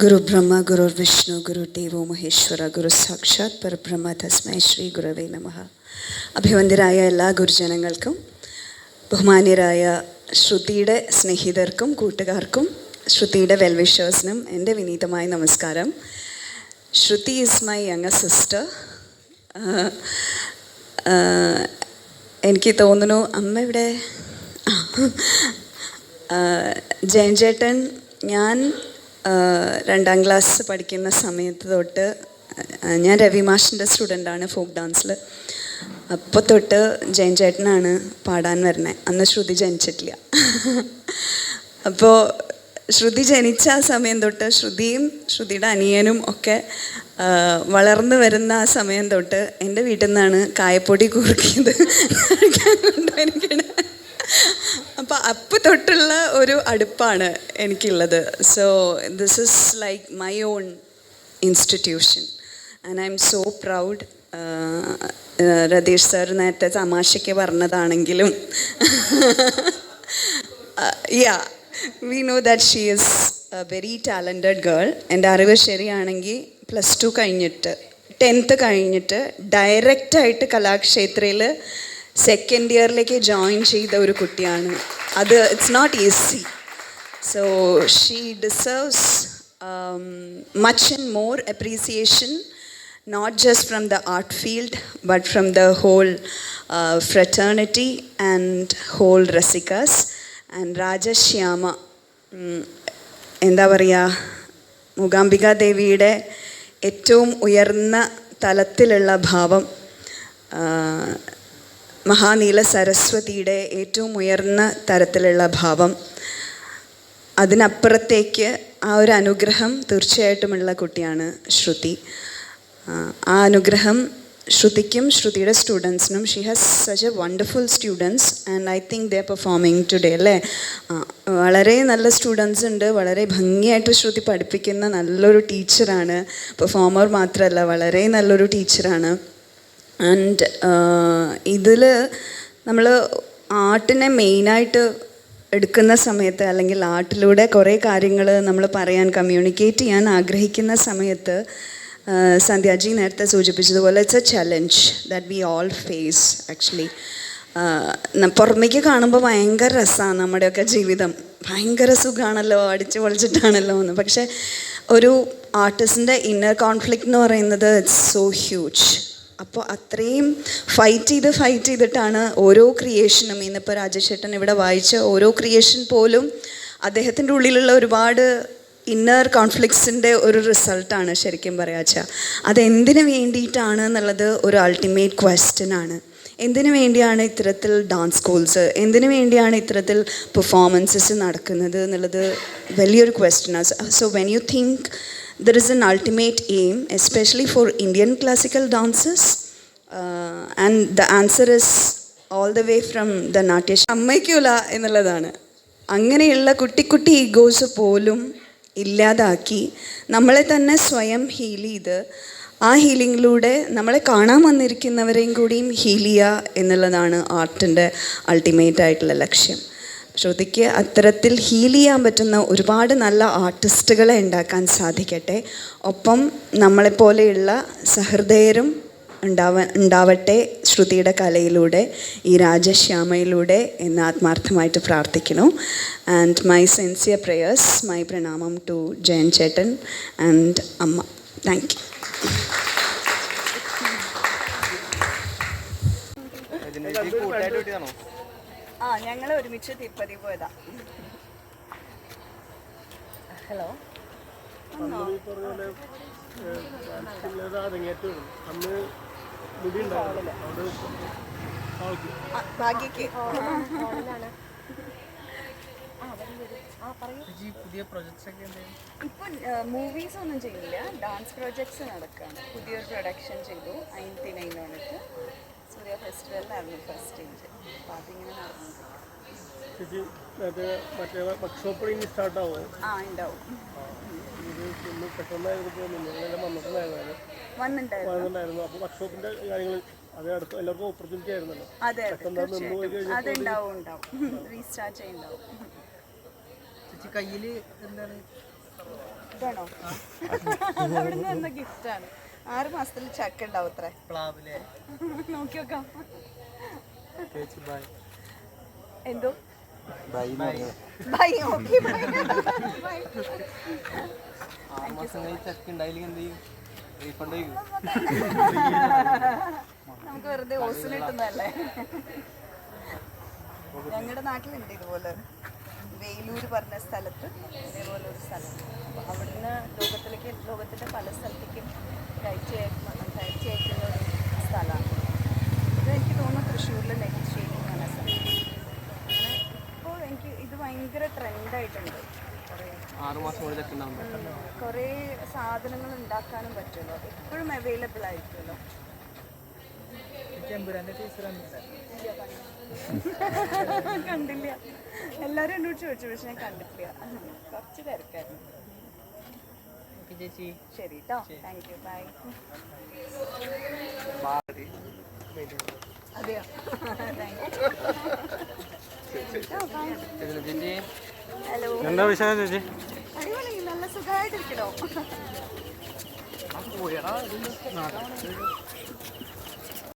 ഗുരു ബ്രഹ്മ ഗുരു വിഷ്ണു ഗുരു ദേവോ മഹേശ്വര ഗുരു സാക്ഷാത് പരബ്രഹ്മ തസ്മൈ ശ്രീ ഗുരവേ നമ. അഭിവന്ദരായ എല്ലാ ഗുരുജനങ്ങൾക്കും ബഹുമാന്യരായ ശ്രുതിയുടെ സ്നേഹിതർക്കും കൂട്ടുകാർക്കും ശ്രുതിയുടെ വെൽവിഷേഴ്സിനും എന്റെ വിനീതമായ നമസ്കാരം. Shruthi is my young sister എനിക്ക് തോന്നുന്നു അമ്മ ഇവിടെ. ജയൻ ചേട്ടൻ ഞാൻ രണ്ടാം ക്ലാസ് പഠിക്കുന്ന സമയത്ത് തൊട്ട് ഞാൻ രവി മാഷിന്റെ സ്റ്റുഡന്റാണ് ഫോക്ക് ഡാൻസിൽ അപ്പോൾ തൊട്ട് ജയൻ ചേട്ടനാണ് പാടാൻ വരുന്നത് അന്ന് ശ്രുതി ജനിച്ചിട്ടില്ല. അപ്പോൾ ശ്രുതി ജനിച്ച ആ സമയം തൊട്ട് ശ്രുതിയും ശ്രുതിയുടെ അനിയനും ഒക്കെ വളർന്നു വരുന്ന ആ സമയം തൊട്ട് എന്റെ വീട്ടിൽ നിന്നാണ് കായപ്പൊടി കുറുക്കിയത്. അപ്പോൾ അപ്പ് തൊട്ടുള്ള ഒരു അടുപ്പാണ് എനിക്കുള്ളത്. So this is like my own institution and I am so proud Ratheesh sir നേരത്തെ തമാശയ്ക്ക് പറഞ്ഞതാണെങ്കിലും. Ya we know that she is a very talented girl എന്റെ അറിവ് ശരിയാണെങ്കിൽ പ്ലസ് ടു കഴിഞ്ഞിട്ട് ടെൻത്ത് കഴിഞ്ഞിട്ട് ഡയറക്റ്റായിട്ട് കലാക്ഷേത്രയിൽ സെക്കൻഡ് ഇയറിലേക്ക് ജോയിൻ ചെയ്ത ഒരു കുട്ടിയാണ് അത് it's not easy so she deserves much and more appreciation not just from the art field, but from the whole uh, fraternity and whole Rasikas. And Rajashyama, ഉം, എന്താ പറയുക മൂകാംബിക ദേവിയുടെ ഏറ്റവും ഉയർന്ന തലത്തിലുള്ള ഭാവം ആ, മഹാനീല സരസ്വതിയുടെ ഏറ്റവും ഉയർന്ന തരത്തിലുള്ള ഭാവം. അതിനപ്പുറത്തേക്ക് ആ ഒരു അനുഗ്രഹം തീർച്ചയായിട്ടുമുള്ള കുട്ടിയാണ് ശ്രുതി. ആ, അനുഗ്രഹം ശ്രുതിക്കും ശ്രുതിയുടെ സ്റ്റുഡൻസിനും she has such a wonderful students and I think they performing today അല്ലേ? വളരെ നല്ല സ്റ്റുഡൻസ് ഉണ്ട്. വളരെ ഭംഗിയായിട്ട് ശ്രുതി പഠിപ്പിക്കുന്ന നല്ലൊരു ടീച്ചറാണ്. പെർഫോമർ മാത്രമല്ല വളരെ നല്ലൊരു ടീച്ചറാണ്. ആൻഡ് ഇതിൽ നമ്മൾ ആർട്ടിനെ മെയിനായിട്ട് എടുക്കുന്ന സമയത്ത് അല്ലെങ്കിൽ ആർട്ടിലൂടെ കുറേ കാര്യങ്ങൾ നമ്മൾ പറയാൻ കമ്മ്യൂണിക്കേറ്റ് ചെയ്യാൻ ആഗ്രഹിക്കുന്ന സമയത്ത് ആ, സന്ധ്യാജി നേരത്തെ സൂചിപ്പിച്ചതുപോലെ it's a challenge that we all face actually പുറമേക്ക് കാണുമ്പോൾ ഭയങ്കര രസമാണ് നമ്മുടെയൊക്കെ ജീവിതം. ഭയങ്കര സുഖമാണല്ലോ അടിച്ചു പൊളിച്ചിട്ടാണല്ലോ എന്ന്. പക്ഷേ ഒരു ആർട്ടിസ്റ്റിന്റെ ഇന്നർ കോൺഫ്ലിക്റ്റ് എന്ന് പറയുന്നത് ഇറ്റ്സ് സോ ഹ്യൂജ് അപ്പോൾ അത്രയും ഫൈറ്റ് ചെയ്ത് ഫൈറ്റ് ചെയ്തിട്ടാണ് ഓരോ ക്രിയേഷനും ഇന്നിപ്പോൾ രാജശേട്ടൻ ഇവിടെ വായിച്ച ഓരോ ക്രിയേഷൻ പോലും അദ്ദേഹത്തിന്റെ ഉള്ളിലുള്ള ഒരുപാട് ഇന്നർ കോൺഫ്ലിക്ട്സിന്റെ ഒരു റിസൾട്ടാണ് ശരിക്കും പറയാച്ച അതെന്തിനു വേണ്ടിയിട്ടാണ് എന്നുള്ളത് ഒരു അൾട്ടിമേറ്റ് ക്വസ്റ്റ്യൻ ആണ്. എന്തിനു വേണ്ടിയാണ് ഇത്തരത്തിൽ ഡാൻസ് സ്കൂൾസ് എന്തിനു വേണ്ടിയാണ് ഇത്തരത്തിൽ പെർഫോമൻസസ് നടക്കുന്നത് എന്നുള്ളത് വലിയൊരു ക്വസ്റ്റ്യനാണ് so when you think there is an ultimate aim, especially for Indian classical dances, uh, and the answer is all the way from the Natya. സമ്മതിക്കൂല എന്നുള്ളതാണ്. അങ്ങനെയുള്ള കുട്ടി കുട്ടി ഈഗോസ് പോലും ഇല്ലാതാക്കി നമ്മളെ തന്നെ സ്വയം ഹീൽ ചെയ്ത് ആ ഹീലിങ്ങിലൂടെ നമ്മളെ കാണാൻ വന്നിരിക്കുന്നവരെയും കൂടിയും ഹീൽ ചെയ്യുക എന്നുള്ളതാണ് ആർട്ടിന്റെ അൾട്ടിമേറ്റ് ആയിട്ടുള്ള ലക്ഷ്യം. ശ്രുതിക്ക് അത്തരത്തിൽ ഹീൽ ചെയ്യാൻ പറ്റുന്ന ഒരുപാട് നല്ല ആർട്ടിസ്റ്റുകളെ ഉണ്ടാക്കാൻ സാധിക്കട്ടെ. ഒപ്പം നമ്മളെപ്പോലെയുള്ള സഹൃദയരും ഉണ്ടാവ ഉണ്ടാവട്ടെ ശ്രുതിയുടെ കലയിലൂടെ ഈ രാജശ്യാമയിലൂടെ എന്ന് ആത്മാർത്ഥമായിട്ട് പ്രാർത്ഥിക്കുന്നു. And my sincere prayers my പ്രണാമം ടു ജയൻ ചേട്ടൻ ആൻഡ് അമ്മ താങ്ക് യു ആ ഞങ്ങൾ ഒരുമിച്ച് തിരുപ്പതി പോയതാ. ഹലോ? ഇപ്പൊ ഭാഗ്യക്ക്. പുതിയ മൂവീസ് ഒന്നും ചെയ്യില്ല. ഡാൻസ് പ്രോജക്ട്സ് നടക്കുകയാണ് പുതിയൊരു പ്രൊഡക്ഷൻ ചെയ്തു. അയിൻത്തിനൈൻ വന്നിട്ട് സൂര്യ ഫെസ്റ്റിവലിലായിരുന്നു ഫസ്റ്റ് സ്റ്റേജ് അപ്പോൾ അതിങ്ങനെ നടന്നു ചേച്ചി മറ്റേ മറ്റേ വർക്ക്ഷോപ്പ് ഇനി സ്റ്റാർട്ടാവും ആ ഉണ്ടാവും ഇത് ഒന്ന് പെട്ടെന്നായിരുന്നു നിങ്ങളെല്ലാം വന്നിട്ടുണ്ടായിരുന്നു വന്നിട്ടുണ്ടായിരുന്നു. വന്നിട്ടുണ്ടായിരുന്നു. അപ്പോൾ വർക്ക്ഷോപ്പിന്റെ കാര്യങ്ങൾ അത് അടുത്ത് എല്ലാവർക്കും ഓപ്പർച്യൂണിറ്റി ആയിരുന്നല്ലോ. അതെ അതെ പെട്ടെന്ന് അത് നിന്ന് പോയി തീർച്ചയായിട്ടും അതുണ്ടാവും ഉണ്ടാവും റീസ്റ്റാർട്ട് ചെയ്യുന്നുണ്ടാവും ചേച്ചി കയ്യിൽ എന്താണ്? ഇഷ്ടാണോ അവിടുന്ന് ഗിഫ്റ്റാണ് ആറ് മാസത്തിൽ ചക്ക ഉണ്ടാവും അത്ര നോക്കി നോക്കാം. എന്തോ? നമുക്ക് വെറുതെ ഓസിന് കിട്ടുന്നതല്ലേ ഞങ്ങളുടെ നാട്ടിലുണ്ട് ഇതുപോലെ. വേലൂർ പറഞ്ഞ സ്ഥലത്ത് ഇതേപോലെ ഒരു സ്ഥലം. അപ്പോൾ അവിടുന്ന് ലോകത്തിലേക്ക് ലോകത്തിന്റെ പല സ്ഥലത്തേക്കും കയറ്റി കഴിച്ച് അയക്കുന്ന ഒരു സ്ഥലമാണ്. ഇത് എനിക്ക് തോന്നുന്നു തൃശ്ശൂരിൽ നെക്സ്റ്റ് ചെയ്യുന്ന പറഞ്ഞ സ്ഥലം. അങ്ങനെ ഇപ്പോൾ എനിക്ക് ഇത് ഭയങ്കര ട്രെൻഡായിട്ടുണ്ട്. കുറേ സാധനങ്ങൾ ഉണ്ടാക്കാനും പറ്റുമല്ലോ. എപ്പോഴും അവൈലബിൾ ആയിരിക്കുമല്ലോ. കണ്ടില്ല. എല്ലാരും എന്നോട് ചോദിച്ചു പക്ഷെ ഞാൻ കണ്ടിട്ടില്ല. കുറച്ച് തിരക്കായിരുന്നു. ചേച്ചി. ശരി കേട്ടോ താങ്ക് യു ബൈ അതെയോ? ഹലോ എന്താ വിശേഷം ചേച്ചി? അടിപൊളി. നല്ല സുഖമായിട്ടിരിക്കണോ? പോയടാ